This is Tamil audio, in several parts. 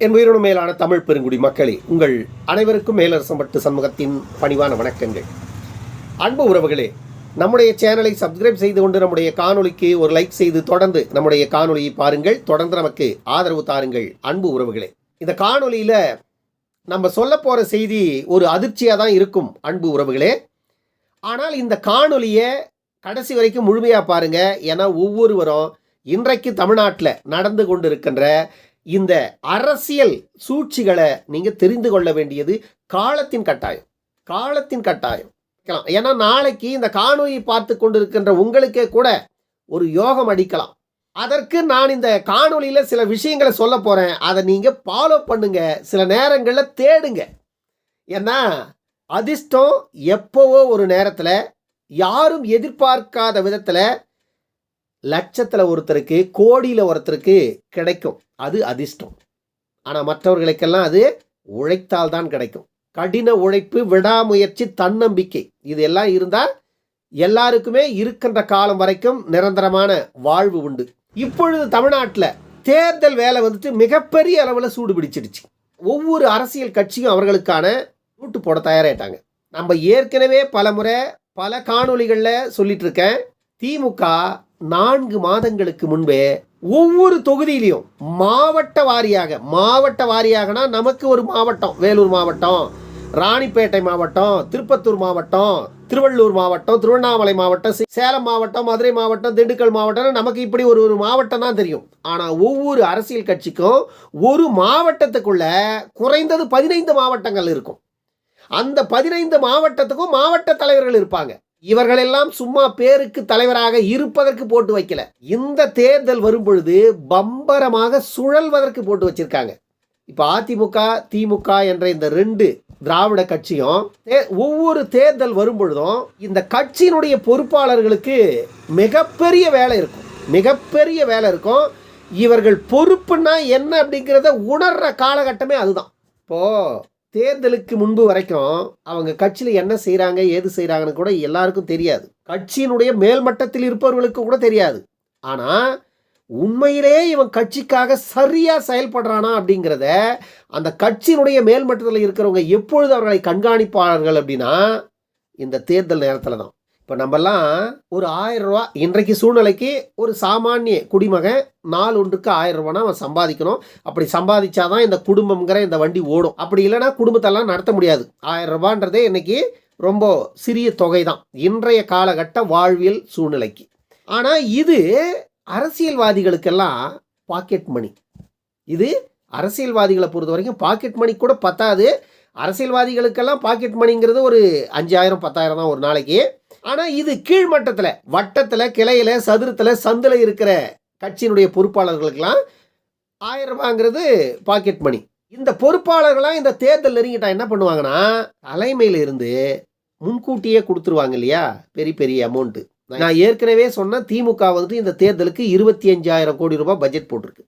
என் உயிரினும் மேலான தமிழ் பெருங்குடி மக்களே உங்கள் அனைவருக்கும் மேலரசம்பட்டு சமூகத்தின் பணிவான வணக்கங்கள். அன்பு உறவுகளே நம்முடைய சேனலை சப்ஸ்கிரைப் செய்து கொண்டு நம்முடைய காணொலிக்கு ஒரு லைக் செய்து தொடர்ந்து நம்முடைய காணொலியை பாருங்கள். தொடர்ந்து நமக்கு ஆதரவு தாருங்கள் அன்பு உறவுகளே. இந்த காணொலியில் நம்ம சொல்ல போகிற செய்தி ஒரு அதிர்ச்சியாக தான் இருக்கும் அன்பு உறவுகளே. ஆனால் இந்த காணொலியை கடைசி வரைக்கும் முழுமையாக பாருங்கள் ஏன்னா ஒவ்வொருவரும் இன்றைக்கு தமிழ்நாட்டில் நடந்து கொண்டிருக்கின்ற இந்த அரசியல் சூழ்ச்சிகளை நீங்கள் தெரிந்து கொள்ள வேண்டியது காலத்தின் கட்டாயம். காலத்தின் கட்டாயம். ஏன்னா நாளைக்கு இந்த காணொலி பார்த்து கொண்டிருக்கின்ற உங்களுக்கே கூட ஒரு யோகம் அடிக்கலாம். அதற்கு நான் இந்த காணொலியில் சில விஷயங்களை சொல்ல போகிறேன் அதை நீங்கள் ஃபாலோ பண்ணுங்க. சில நேரங்களில் தேடுங்க. ஏன்னா அதிர்ஷ்டம் எப்போவோ ஒரு நேரத்தில் யாரும் எதிர்பார்க்காத விதத்தில் லட்சத்தில் ஒருத்தருக்கு கோடியில் ஒருத்தருக்கு கிடைக்கும். அது அதிர்ஷ்டம். ஆனால் மற்றவர்களுக்கெல்லாம் அது உழைத்தால் தான் கிடைக்கும். கடின உழைப்பு விடாமுயற்சி தன்னம்பிக்கை. இது எல்லாம் இருந்தால் எல்லாருக்குமே இருக்கின்ற காலம் வரைக்கும் நிரந்தரமான வாழ்வு உண்டு. இப்பொழுது தமிழ்நாட்டில் தேர்தல் வேலை வந்துட்டு மிகப்பெரிய அளவில் சூடு பிடிச்சிடுச்சு. ஒவ்வொரு அரசியல் கட்சியும் அவர்களுக்கான ரூட்டு போட தயாராயிட்டாங்க. நம்ம ஏற்கனவே பல முறை பல காணொளிகளில் சொல்லிட்டு இருக்கேன். திமுக நான்கு மாதங்களுக்கு முன்பே ஒவ்வொரு தொகுதியிலையும் மாவட்ட வாரியாக மாவட்ட வாரியாகனா நமக்கு ஒரு மாவட்டம் வேலூர் மாவட்டம் ராணிப்பேட்டை மாவட்டம் திருப்பத்தூர் மாவட்டம் திருவள்ளூர் மாவட்டம் திருவண்ணாமலை மாவட்டம் சேலம் மாவட்டம் மதுரை மாவட்டம் திண்டுக்கல் மாவட்டம் நமக்கு இப்படி ஒரு ஒரு மாவட்டம் தான் தெரியும். ஆனால் ஒவ்வொரு அரசியல் கட்சிக்கும் ஒரு மாவட்டத்துக்குள்ள குறைந்தது பதினைந்து மாவட்டங்கள் இருக்கும். அந்த பதினைந்து மாவட்டத்துக்கும் மாவட்ட தலைவர்கள் இருப்பாங்க. இவர்களெல்லாம் சும்மா பேருக்கு தலைவராக இருப்பதற்கு போட்டு வைக்கல. இந்த தேர்தல் வரும் பொழுது பம்பரமாக சுழல்வதற்கு போட்டு வச்சிருக்காங்க. இப்போ அதிமுக திமுக என்ற இந்த ரெண்டு திராவிட கட்சியும் தே- ஒவ்வொரு தேர்தல் வரும் பொழுதும் இந்த கட்சியினுடைய பொறுப்பாளர்களுக்கு மிகப்பெரிய வேலை இருக்கும். மிகப்பெரிய வேலை இருக்கும். இவர்கள் பொறுப்புன்னா என்ன அப்படிங்கிறத உணர்ற காலகட்டமே அதுதான். இப்போது தேர்தலுக்கு முன்பு வரைக்கும் அவங்க கட்சியில் என்ன செய்கிறாங்க ஏது செய்கிறாங்கன்னு கூட எல்லாருக்கும் தெரியாது. கட்சியினுடைய மேல்மட்டத்தில் இருப்பவர்களுக்கு கூட தெரியாது. ஆனால் உண்மையிலே இவன் கட்சிக்காக சரியாக செயல்படுறானா அப்படிங்கிறத அந்த கட்சியினுடைய மேல்மட்டத்தில் இருக்கிறவங்க எப்பொழுது அவர்களை கண்காணிப்பார்கள் அப்படின்னா இந்த தேர்தல் நேரத்தில் தான். இப்போ நம்மலாம் ஒரு ஆயிரரூவா இன்றைக்கு சூழ்நிலைக்கு ஒரு சாமானிய குடிமகன் நாள் ஒன்றுக்கு ஆயிரம் ரூபானா அவன் சம்பாதிக்கணும். அப்படி சம்பாதிச்சாதான் இந்த குடும்பம்ங்கிற இந்த வண்டி ஓடும். அப்படி இல்லைன்னா குடும்பத்தெல்லாம் நடத்த முடியாது. ஆயிரம் ரூபான்றதே இன்னைக்கு ரொம்ப சிறிய தொகை தான் இன்றைய காலகட்ட வாழ்வியல் சூழ்நிலைக்கு. ஆனால் இது அரசியல்வாதிகளுக்கெல்லாம் பாக்கெட் மணி இது அரசியல்வாதிகளை பொறுத்த வரைக்கும் பாக்கெட் மணி கூட பத்தாது. அரசியல்வாதிகளுக்கெல்லாம் பாக்கெட் மணிங்கிறது ஒரு அஞ்சாயிரம் பத்தாயிரம் தான் ஒரு நாளைக்கு. ஆனால் இது கீழ்மட்டத்தில் வட்டத்தில் கிளையில் சதுரத்தில் சந்தில் இருக்கிற கட்சியினுடைய பொறுப்பாளர்களுக்கெல்லாம் ஆயிரம் ரூபாங்கிறது பாக்கெட் மணி இந்த பொறுப்பாளர்களாம் இந்த தேர்தல் நெருங்கிட்டா என்ன பண்ணுவாங்கன்னா தலைமையில் இருந்து முன்கூட்டியே கொடுத்துருவாங்க இல்லையா? பெரிய பெரிய அமௌண்ட்டு நான் ஏற்கனவே சொன்ன திமுக வந்துட்டு இந்த தேர்தலுக்கு இருபத்தி அஞ்சாயிரம் கோடி ரூபாய் பட்ஜெட் போட்டிருக்கு.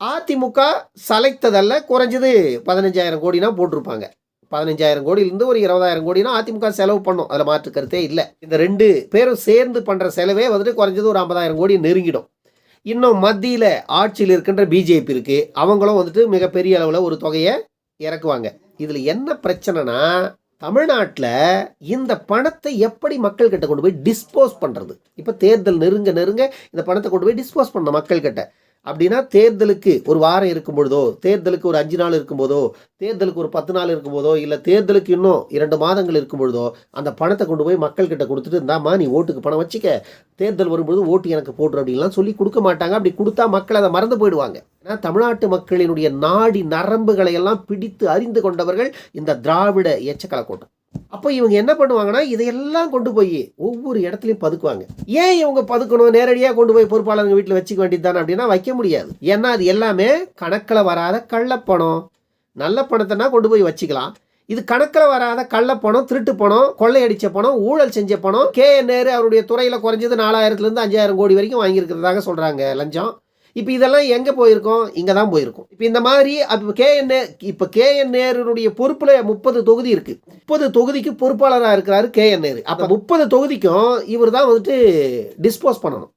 அதிமுக சலைத்ததல்ல குறைஞ்சது பதினஞ்சாயிரம் கோடினா போட்டிருப்பாங்க. பதினஞ்சாயிரம் கோடியிலிருந்து ஒரு இருபதாயிரம் கோடினா அதிமுக செலவு பண்ணும். அதில் மாற்று கருத்தே இல்லை. இந்த ரெண்டு பேரும் சேர்ந்து பண்ணுற செலவே வந்துட்டு குறைஞ்சது ஒரு ஐம்பதாயிரம் கோடி நெருங்கிடும். இன்னும் மத்தியில் ஆட்சியில் இருக்கின்ற பிஜேபி இருக்குது அவங்களும் வந்துட்டு மிகப்பெரிய அளவில் ஒரு தொகையை இறக்குவாங்க. இதில் என்ன பிரச்சனைனா தமிழ்நாட்டில் இந்த பணத்தை எப்படி மக்கள்கிட்ட கொண்டு போய் டிஸ்போஸ் பண்ணுறது இப்போ தேர்தல் நெருங்க நெருங்க இந்த பணத்தை கொண்டு போய் டிஸ்போஸ் பண்ணணும் மக்கள்கிட்ட. அப்படின்னா தேர்தலுக்கு ஒரு வாரம் இருக்கும் பொழுதோ தேர்தலுக்கு ஒரு அஞ்சு நாள் இருக்கும்போதோ தேர்தலுக்கு ஒரு பத்து நாள் இருக்கும்போதோ இல்லை தேர்தலுக்கு இன்னும் இரண்டு மாதங்கள் இருக்கும் பொழுதோ அந்த பணத்தை கொண்டு போய் மக்கள்கிட்ட கொடுத்துட்டு இருந்தாம்மா நீ ஓட்டுக்கு பணம் வச்சுக்க. தேர்தல் வரும்பொழுது ஓட்டு எனக்கு போட்டுரு அப்படின்லாம் சொல்லி கொடுக்க மாட்டாங்க. அப்படி கொடுத்தா மக்கள் அதை மறந்து போயிடுவாங்க. ஏன்னா தமிழ்நாட்டு மக்களினுடைய நாடி நரம்புகளை எல்லாம் பிடித்து அறிந்து கொண்டவர்கள் இந்த திராவிட எச்சக்கலை கூட்டம். அப்போ இவங்க என்ன பண்ணுவாங்கன்னா இதையெல்லாம் கொண்டு போய் ஒவ்வொரு இடத்துலையும் பதுக்குவாங்க. ஏன் இவங்க பதுக்கணும்? நேரடியாக கொண்டு போய் பொறுப்பாளர்கள் வீட்டில் வச்சுக்க வேண்டியது தானே அப்படின்னா வைக்க முடியாது. ஏன்னா அது எல்லாமே கணக்கில் வராத கள்ளப்பணம். நல்ல பணத்தைனா கொண்டு போய் வச்சுக்கலாம். இது கணக்கில் வராத கள்ளப்பணம் திருட்டு பணம் கொள்ளையடிச்ச பணம் ஊழல் செஞ்ச பணம். கே. நேரு அவருடைய துறையில் குறைஞ்சது நாலாயிரத்துலேருந்து அஞ்சாயிரம் கோடி வரைக்கும் வாங்கியிருக்கிறதாக சொல்கிறாங்க லஞ்சம். இப்போ இதெல்லாம் எங்கே போயிருக்கோம்? இங்கே தான் போயிருக்கோம். இப்போ இந்த மாதிரி அப்போ கேஎன் இப்போ கேஎன் நேருடைய பொறுப்பில் முப்பது தொகுதி இருக்குது முப்பது தொகுதிக்கு பொறுப்பாளராக இருக்கிறாரு கேஎன் நேரு அப்போ முப்பது தொகுதிக்கும் இவர் தான் வந்துட்டு டிஸ்போஸ் பண்ணணும்.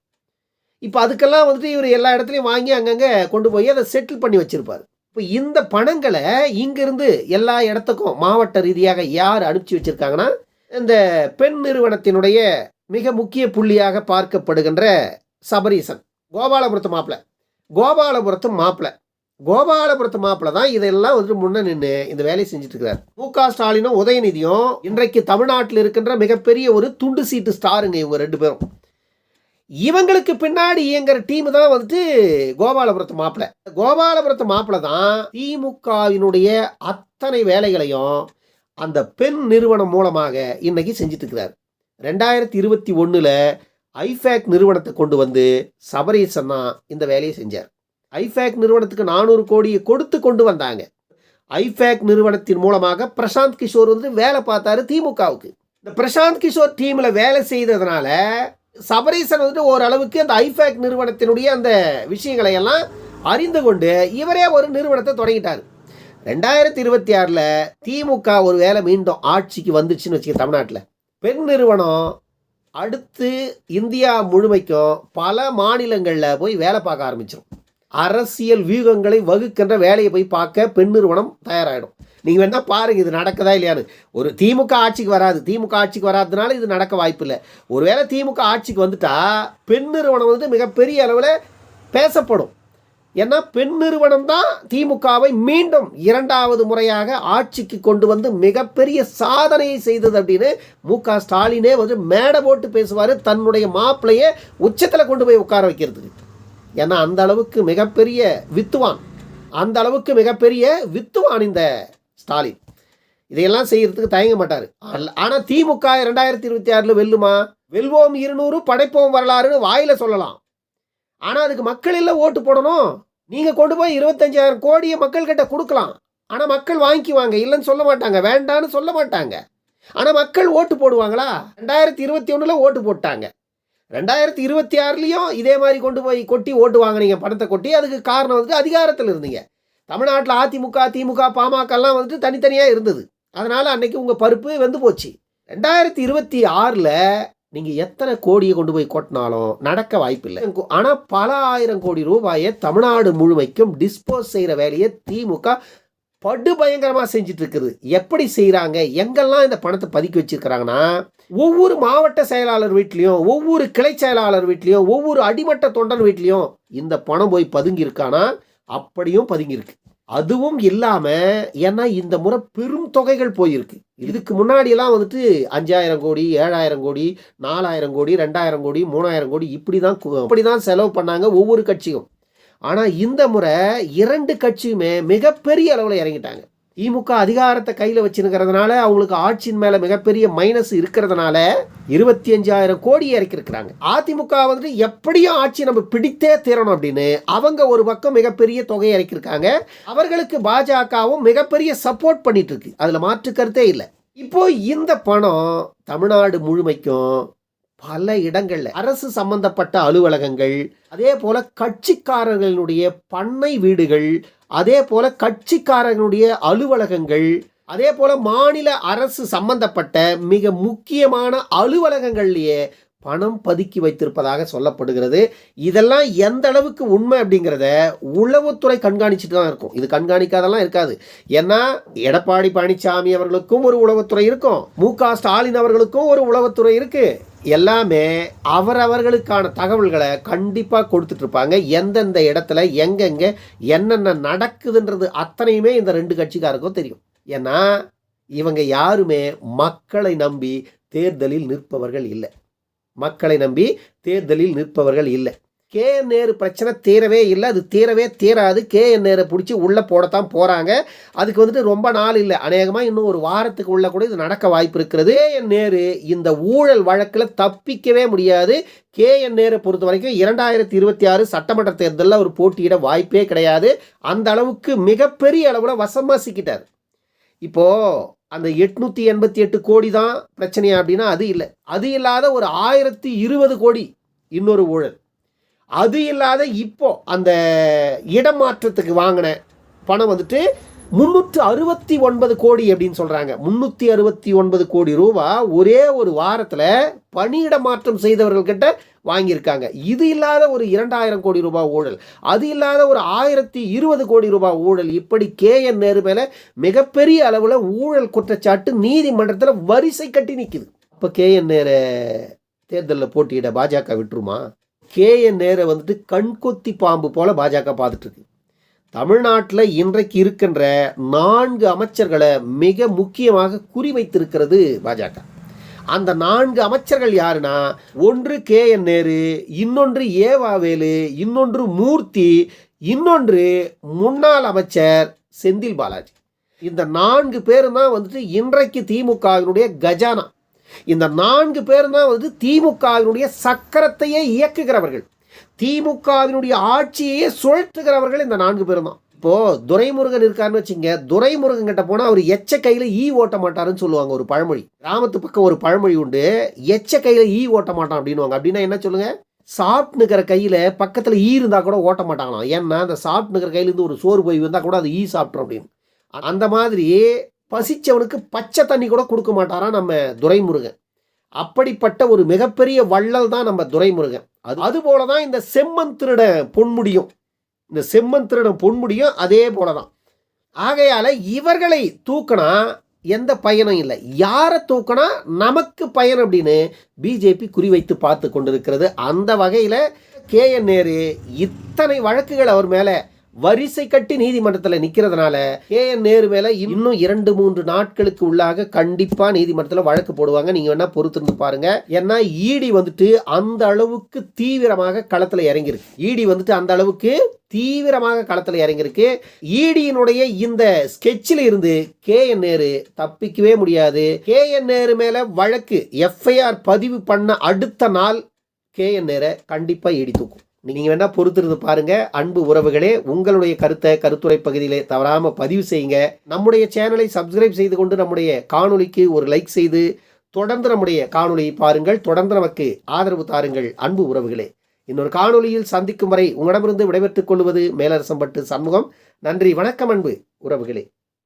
இப்போ அதுக்கெல்லாம் வந்துட்டு இவர் எல்லா இடத்துலையும் வாங்கி அங்கங்கே கொண்டு போய் அதை செட்டில் பண்ணி வச்சிருப்பாரு. இப்போ இந்த பணங்களை இங்கிருந்து எல்லா இடத்துக்கும் மாவட்ட ரீதியாக யார் அனுப்பிச்சி வச்சிருக்காங்கன்னா இந்த பெண் நிறுவனத்தினுடைய மிக முக்கிய புள்ளியாக பார்க்கப்படுகின்ற சபரீசன் கோபாலபுரத்து மாப்பிள்ளை. கோபாலபுரத்து மாப்பிள்ளை கோபாலபுரத்து மாப்பிள்ள தான் இதெல்லாம் வந்து முன்ன நின்று இந்த வேலையை செஞ்சுட்டு இருக்கிறார் மு க. ஸ்டாலினும் உதயநிதியும் இன்றைக்கு தமிழ்நாட்டில் இருக்கின்ற மிகப்பெரிய ஒரு துண்டு சீட்டு ஸ்டாருங்க இவங்க ரெண்டு பேரும். இவங்களுக்கு பின்னாடி இயங்குற டீம் தான் வந்துட்டு கோபாலபுரத்து மாப்பிள்ள கோபாலபுரத்து மாப்பிள்ள தான் திமுகவினுடைய அத்தனை வேலைகளையும் அந்த பெண் நிறுவனம் மூலமாக இன்னைக்கு செஞ்சுட்டு இருக்கிறார் ரெண்டாயிரத்தி இருபத்தி ஒன்றில் ஐஃபேக் நிறுவனத்தை கொண்டு வந்து சபரீசன் தான் இந்த வேலையை செஞ்சார். ஐஃபேக் நிறுவனத்துக்கு நானூறு கோடியை கொடுத்து கொண்டு வந்தாங்க. ஐஃபேக் நிறுவனத்தின் மூலமாக பிரசாந்த் கிஷோர் வந்து வேலை பார்த்தாரு திமுகவுக்கு. இந்த பிரசாந்த் கிஷோர் டீமில் வேலை செய்ததுனால சபரீசன் வந்து ஓரளவுக்கு அந்த ஐஃபேக் நிறுவனத்தினுடைய அந்த விஷயங்களை எல்லாம் அறிந்து கொண்டு இவரே ஒரு நிறுவனத்தை தொடங்கிட்டார். ரெண்டாயிரத்தி இருபத்தி ஆறில் திமுக ஒரு வேலை மீண்டும் ஆட்சிக்கு வந்துச்சுன்னு வச்சுக்க தமிழ்நாட்டில். பெண் நிறுவனம் அடுத்து இந்தியா முழுமைக்கும் பல மாநிலங்களில் போய் வேலை பார்க்க ஆரம்பிச்சிடும் அரசியல் வியூகங்களை வகுக்கின்ற வேலையை போய் பார்க்க பெண் நிறுவனம் தயாராகிடும் நீங்கள் வேணால் பாருங்கள் இது நடக்குதா இல்லையான்னு. ஒரு திமுக ஆட்சிக்கு வராது. திமுக ஆட்சிக்கு வராததுனால இது நடக்க வாய்ப்பில்லை ஒருவேளை திமுக ஆட்சிக்கு வந்துட்டா பெண் நிறுவனம் வந்து மிகப்பெரிய அளவில் பேசப்படும். ஏன்னா பெண் நிறுவனம் தான் திமுகவை மீண்டும் இரண்டாவது முறையாக ஆட்சிக்கு கொண்டு வந்து மிகப்பெரிய சாதனையை செய்தது அப்படின்னு மு க ஸ்டாலினே வந்து மேடை போட்டு பேசுவார். தன்னுடைய மாப்பிள்ளையே உச்சத்தில் கொண்டு போய் உட்கார வைக்கிறதுக்கு. ஏன்னா அந்த அளவுக்கு மிகப்பெரிய வித்துவான். அந்த அளவுக்கு மிகப்பெரிய வித்துவான் இந்த ஸ்டாலின். இதையெல்லாம் செய்யறதுக்கு தயங்க மாட்டார். ஆனால் திமுக ரெண்டாயிரத்தி இருபத்தி ஆறில் வெல்லுமா? வெல்வோம் இருநூறு படைப்போம் வரலாறுன்னு வாயில சொல்லலாம். ஆனால் அதுக்கு மக்கள் எல்லாம் ஓட்டு போடணும். நீங்கள் கொண்டு போய் இருபத்தஞ்சாயிரம் கோடியை மக்கள்கிட்ட கொடுக்கலாம். ஆனால் மக்கள் வாங்கிக்குவாங்க. இல்லைன்னு சொல்ல மாட்டாங்க. வேண்டான்னு சொல்ல மாட்டாங்க. ஆனால் மக்கள் ஓட்டு போடுவாங்களா? ரெண்டாயிரத்தி இருபத்தி ஒன்றில் ஓட்டு போட்டாங்க. ரெண்டாயிரத்தி இருபத்தி ஆறுலேயும் இதே மாதிரி கொண்டு போய் கொட்டி ஓட்டு வாங்கினீங்க. பணத்தை கொட்டி அதுக்கு காரணம் வந்துட்டு அதிகாரத்தில் இருந்தீங்க. தமிழ்நாட்டில் அதிமுக திமுக பாமகலாம் வந்துட்டு தனித்தனியாக இருந்தது. அதனால் அன்றைக்கி உங்கள் பருப்பு வெந்து போச்சு. ரெண்டாயிரத்தி இருபத்தி ஆறில் நீங்கள் எத்தனை கோடியை கொண்டு போய் கொட்டினாலும் நடக்க வாய்ப்பில்லை. ஆனால் பல ஆயிரம் கோடி ரூபாயை தமிழ்நாடு முழுமைக்கும் டிஸ்போஸ் செய்கிற வேலையை திமுக படு பயங்கரமாக செஞ்சுட்டு இருக்குது எப்படி செய்கிறாங்க எங்கெல்லாம் இந்த பணத்தை பதுக்கி வச்சிருக்கிறாங்கன்னா ஒவ்வொரு மாவட்ட செயலாளர் வீட்லேயும் ஒவ்வொரு கிளை செயலாளர் வீட்லேயும் ஒவ்வொரு அடிமட்ட தொண்டன் வீட்லேயும் இந்த பணம் போய் பதுங்கி இருக்கானா அப்படியும் பதுங்கி இருக்கு அதுவும் இல்லாமல் ஏன்னா இந்த முறை பெரும் தொகைகள் போயிருக்கு. இதுக்கு முன்னாடியெல்லாம் வந்துட்டு அஞ்சாயிரம் கோடி ஏழாயிரம் கோடி நாலாயிரம் கோடி ரெண்டாயிரம் கோடி மூணாயிரம் கோடி இப்படி தான் இப்படி தான் செலவு பண்ணாங்க ஒவ்வொரு கட்சியும். ஆனால் இந்த முறை இரண்டு கட்சியுமே மிகப்பெரிய அளவில் இறங்கிட்டாங்க. திமுக அதிகாரத்தை கையில் வச்சுருக்கிறதுனால அவங்களுக்கு ஆட்சியின் மேலே மிகப்பெரிய மைனஸ் இருக்கிறதுனால இருபத்தி அஞ்சாயிரம் கோடி இறக்கிருக்கிறாங்க அதிமுக வந்துட்டு எப்படியும் ஆட்சி நம்ம பிடித்தே தீரணும் அப்படின்னு அவங்க ஒரு பக்கம் மிகப்பெரிய தொகையை இறக்கிருக்காங்க அவர்களுக்கு பாஜகவும் மிகப்பெரிய சப்போர்ட் பண்ணிட்டு இருக்கு. அதில் மாற்று கருத்தே இல்லை. இப்போ இந்த பணம் தமிழ்நாடு முழுமைக்கும் பல இடங்கள்ல அரசு சம்பந்தப்பட்ட அலுவலகங்கள் அதே போல கட்சிக்காரர்களுடைய பண்ணை வீடுகள் அதே போல கட்சிக்காரர்களுடைய அலுவலகங்கள் அதே போல மாநில அரசு சம்பந்தப்பட்ட மிக முக்கியமான அலுவலகங்கள்லேயே பணம் பதுக்கி வைத்திருப்பதாக சொல்லப்படுகிறது. இதெல்லாம் எந்த அளவுக்கு உண்மை அப்படிங்கிறத உளவுத்துறை கண்காணிச்சுட்டு தான் இருக்கும். இது கண்காணிக்காதெல்லாம் இருக்காது. ஏன்னா எடப்பாடி பழனிசாமி அவர்களுக்கும் ஒரு உளவுத்துறை இருக்கும். மு க ஸ்டாலின் அவர்களுக்கும் ஒரு உளவுத்துறை இருக்குது எல்லாமே அவரவர்களுக்கான தகவல்களை கண்டிப்பாக கொடுத்துட்ருப்பாங்க. எந்தெந்த இடத்துல எங்கெங்க என்னென்ன நடக்குதுன்றது அத்தனையுமே இந்த ரெண்டு கட்சிக்காருக்கும் தெரியும். ஏன்னா இவங்க யாருமே மக்களை நம்பி தேர்தலில் நிற்பவர்கள் இல்லை. மக்களை நம்பி தேர்தலில் நிற்பவர்கள் இல்லை. கே என் நேரு பிரச்சனை தீரவே இல்லை அது தீரவே தீராது. கே என் நேரை பிடிச்சி உள்ளே போடத்தான் போகிறாங்க அதுக்கு வந்துட்டு ரொம்ப நாள் இல்லை அநேகமாக இன்னும் ஒரு வாரத்துக்கு உள்ள கூட இது நடக்க வாய்ப்பு இருக்கிறது கே என் நேரு இந்த ஊழல் வழக்கில் தப்பிக்கவே முடியாது. கே என் நேரை பொறுத்த வரைக்கும் இரண்டாயிரத்தி இருபத்தி ஆறு சட்டமன்ற தேர்தலில் அவர் போட்டியிட வாய்ப்பே கிடையாது. அந்த அளவுக்கு மிகப்பெரிய அளவில் வசமாக சிக்கிட்டார் இப்போது அந்த எட்நூற்றி எண்பத்தி எட்டு கோடி தான் பிரச்சனையா அப்படின்னா அது இல்லை. அது இல்லாத ஒரு ஆயிரத்தி இருபது கோடி இன்னொரு ஊழல். அது இல்லாத இப்போ அந்த இடமாற்றத்துக்கு வாங்கின பணம் வந்துட்டு முன்னூற்று அறுபத்தி ஒன்பது கோடி அப்படின்னு சொல்கிறாங்க முந்நூற்றி அறுபத்தி ஒன்பது கோடி ரூபா ஒரே ஒரு வாரத்தில் பணியிட மாற்றம் செய்தவர்கள்கிட்ட வாங்கியிருக்காங்க. இது இல்லாத ஒரு இரண்டாயிரம் கோடி ரூபாய் ஊழல் அது இல்லாத ஒரு ஆயிரத்தி இருபது கோடி ரூபாய் ஊழல் இப்படி கே என் நேரு மேலே மிகப்பெரிய அளவில் ஊழல் குற்றச்சாட்டு நீதிமன்றத்தில் வரிசை கட்டி நிற்குது இப்போ கே என் நேரு தேர்தலில் போட்டியிட பாஜக விட்டுருமா? கே என் நேரை வந்துட்டு கண்கொத்தி பாம்பு போல பாஜக பார்த்துட்ருக்கு தமிழ்நாட்டில் இன்றைக்கு இருக்கின்ற நான்கு அமைச்சர்களை மிக முக்கியமாக குறிவைத்திருக்கிறது பாஜக. அந்த நான்கு அமைச்சர்கள் யாருன்னா ஒன்று கே என் நேரு இன்னொன்று ஏவாவேலு இன்னொன்று மூர்த்தி இன்னொன்று முன்னாள் அமைச்சர் செந்தில் பாலாஜி. இந்த நான்கு பேரும் தான் வந்துட்டு இன்றைக்கு திமுகவினுடைய கஜானா. இந்த நான்கு பேர் தான் வந்து திமுகவினுடைய சக்கரத்தையே இயக்குகிறவர்கள். திமுகவினுடைய ஆட்சியையே சுழற்றுகிறவர்கள் இந்த நான்கு பேர் தான் இப்போ துரைமுருகன் இருக்காருன்னு வச்சுங்க துரைமுருகன் கிட்ட போனால் அவர் எச்ச கையில் ஈ ஓட்ட மாட்டாருன்னு சொல்லுவாங்க ஒரு பழமொழி. கிராமத்து பக்கம் ஒரு பழமொழி உண்டு. எச்ச கையில் ஈ ஓட்ட மாட்டான் அப்படின்னுவாங்க. அப்படின்னா என்ன சொல்லுங்க? சாப்பிட்டுக்கிற கையில் பக்கத்தில் ஈ இருந்தால் கூட ஓட்ட மாட்டாங்களாம். ஏன்னா அந்த சாப்பிட்டுக்கிற கையிலேருந்து ஒரு சோறு போய் வந்தால் கூட அது ஈ சாப்பிட்றோம் அப்படின்னு. அந்த மாதிரி பசிச்சவனுக்கு பச்சை தண்ணி கூட கொடுக்க மாட்டாராம் நம்ம துரைமுருகன். அப்படிப்பட்ட ஒரு மிகப்பெரிய வள்ளல் தான் நம்ம துரைமுருகன். அது அதுபோல தான் இந்த செம்மன் திருட பொன்முடியும். இந்த செம்மன் திருடன் பொன்முடியும் அதே போல தான் ஆகையால் இவர்களை தூக்கினா எந்த பயனும் இல்லை. யாரை தூக்கினா நமக்கு பயன் அப்படின்னு பிஜேபி குறிவைத்து பார்த்து கொண்டிருக்கிறது. அந்த வகையில் கே என் நேரு இத்தனை வழக்குகள் அவர் மேலே வரிசை கட்டி நீதிமன்றத்தில் நிற்கிறதுனால கே என் நேரு மேலே இன்னும் இரண்டு மூன்று நாட்களுக்கு உள்ளாக கண்டிப்பாக நீதிமன்றத்தில் வழக்கு போடுவாங்க. நீங்கள் வேணால் பொறுத்திருந்து பாருங்க. ஏன்னா ஈடி வந்துட்டு அந்த அளவுக்கு தீவிரமாக களத்தில் இறங்கியிருக்கு. ஈடி வந்துட்டு அந்த அளவுக்கு தீவிரமாக களத்தில் இறங்கியிருக்கு. ஈடியினுடைய இந்த ஸ்கெட்சில் இருந்து கே என் நேரு தப்பிக்கவே முடியாது. கே என் நேரு மேலே வழக்கு எஃப்ஐஆர் பதிவு பண்ண அடுத்த நாள் கே என் நேரை கண்டிப்பாக ஈடி தூக்கும். நீங்கள் வேணால் பொறுத்திருந்து பாருங்கள் அன்பு உறவுகளே உங்களுடைய கருத்தை கருத்துரை பகுதியிலே தவறாமல் பதிவு செய்யுங்க. நம்முடைய சேனலை சப்ஸ்கிரைப் செய்து கொண்டு நம்முடைய காணொலிக்கு ஒரு லைக் செய்து தொடர்ந்து நம்முடைய காணொலியை பாருங்கள். தொடர்ந்து நமக்கு ஆதரவு தாருங்கள். அன்பு உறவுகளே. இன்னொரு காணொலியில் சந்திக்கும் வரை உங்களிடமிருந்து விடைபெற்றுக் கொள்வது மேலரசம்பட்டு சண்முகம். நன்றி வணக்கம் அன்பு உறவுகளே.